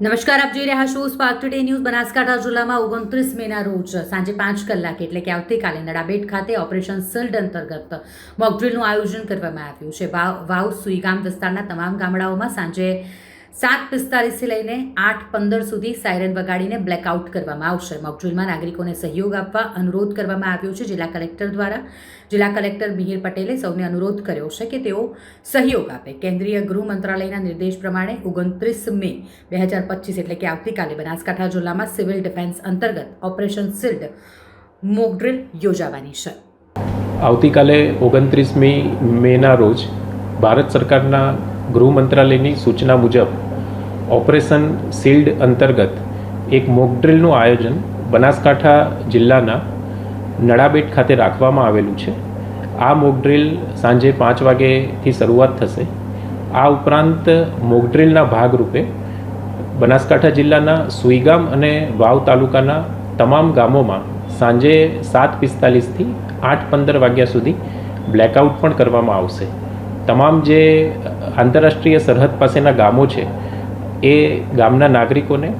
નમસ્કાર, આપ જોઈ રહ્યા છો સ્પાર્ક ટુડે ન્યૂઝ બનાસકાંઠા જિલ્લામાં ઓગણત્રીસ મેના રોજ સાંજે પાંચ કલાકે એટલે કે આવતીકાલે નડાબેટ ખાતે ઓપરેશન સલ્ડ અંતર્ગત મોકડ્રીલનું આયોજન કરવામાં આવ્યું છે. વાવ સુઈગામ વિસ્તારના તમામ ગામડાઓમાં સાંજે સાત પિસ્તાલીસથી લઈને આઠ પંદર સુધી સાયરન વગાડીને બ્લેકઆઉટ કરવામાં આવશે. મોકડ્રીલમાં નાગરિકોને સહયોગ આપવા અનુરોધ કરવામાં આવ્યો છે. જિલ્લા કલેક્ટર દ્વારા જિલ્લા કલેક્ટર મિહિર પટેલે સૌને અનુરોધ કર્યો છે કે તેઓ સહયોગ આપે. કેન્દ્રીય ગૃહ મંત્રાલયના નિર્દેશ પ્રમાણે ઓગણત્રીસ મે બે હજાર પચીસ એટલે કે આવતીકાલે બનાસકાંઠા જિલ્લામાં સિવિલ ડિફેન્સ અંતર્ગત ઓપરેશન સિલ્ડ મોકડ્રીલ યોજાવાની છે. આવતીકાલે ઓગણત્રીસમી મેના રોજ ભારત સરકારના ગૃહ મંત્રાલયની સૂચના મુજબ ઓપરેશન શિલ્ડ અંતર્ગત એક મોકડ્રીલનું આયોજન બનાસકાંઠા જિલ્લાના નડાબેટ ખાતે રાખવામાં આવેલું છે. આ મોકડ્રીલ સાંજે પાંચ વાગ્યેથી શરૂઆત થશે. આ ઉપરાંત મોકડ્રીલના ભાગરૂપે બનાસકાંઠા જિલ્લાના સુઈગામ અને વાવ તાલુકાના તમામ ગામોમાં સાંજે સાત પિસ્તાલીસથી આઠ પંદર વાગ્યા સુધી બ્લેકઆઉટ પણ કરવામાં આવશે. તમામ જે આંતરરાષ્ટ્રીય સરહદ પાસેના ગામો છે એ ગામના નાગરિકોને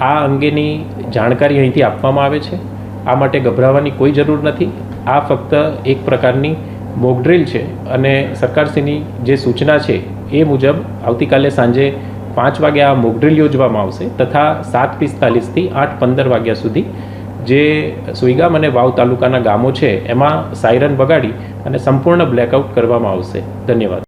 આ અંગેની જાણકારી અહીંથી આપવામાં આવે છે. આ માટે ગભરાવાની કોઈ જરૂર નથી. આ ફક્ત એક પ્રકારની મોકડ્રીલ છે અને સરકારશ્રીની જે સૂચના છે એ મુજબ આવતીકાલે સાંજે પાંચ વાગે આ મોકડ્રીલ યોજવામાં આવશે તથા સાત પિસ્તાલીસથી આઠ પંદર વાગ્યા સુધી જે સુઈગામ અને વાવ તાલુકાના ગામો છે એમાં સાયરન વગાડી અને સંપૂર્ણ બ્લેકઆઉટ કરવામાં આવશે. ધન્યવાદ.